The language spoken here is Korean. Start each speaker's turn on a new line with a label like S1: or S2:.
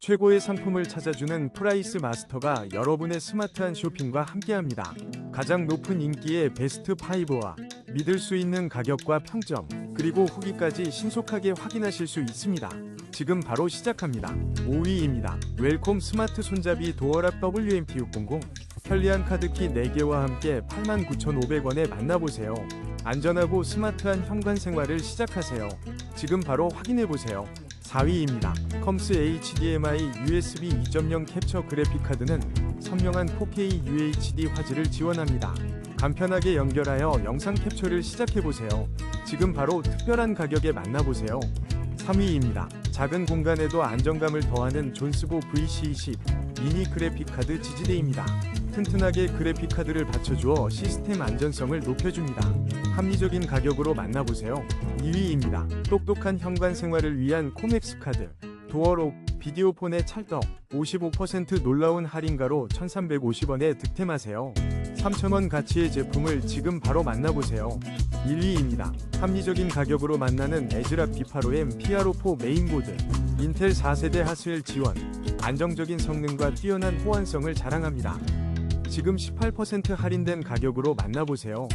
S1: 최고의 상품을 찾아주는 프라이스 마스터가 여러분의 스마트한 쇼핑과 함께합니다. 가장 높은 인기의 베스트 5와 믿을 수 있는 가격과 평점, 그리고 후기까지 신속하게 확인하실 수 있습니다. 지금 바로 시작합니다. 5위입니다. 웰콤 스마트 손잡이 도어락 WMT600 편리한 카드키 4개와 함께 89,500원에 만나보세요. 안전하고 스마트한 현관 생활을 시작하세요. 지금 바로 확인해보세요. 4위입니다. 컴스 HDMI USB 2.0 캡처 그래픽 카드는 선명한 4K UHD 화질을 지원합니다. 간편하게 연결하여 영상 캡처를 시작해보세요. 지금 바로 특별한 가격에 만나보세요. 3위입니다. 작은 공간에도 안정감을 더하는 존스보 VC20 미니 그래픽 카드 지지대입니다. 튼튼하게 그래픽 카드를 받쳐주어 시스템 안전성을 높여줍니다. 합리적인 가격으로 만나보세요. 2위입니다. 똑똑한 현관 생활을 위한 코맥스 카드 도어록 비디오폰의 찰떡 55% 놀라운 할인가로 1350원에 득템하세요. 3,000원 가치의 제품을 지금 바로 만나보세요. 1위입니다. 합리적인 가격으로 만나는 에즈락 D8OM PRO4 메인보드 인텔 4세대 하스웰 지원 안정적인 성능과 뛰어난 호환성을 자랑합니다. 지금 18% 할인된 가격으로 만나보세요.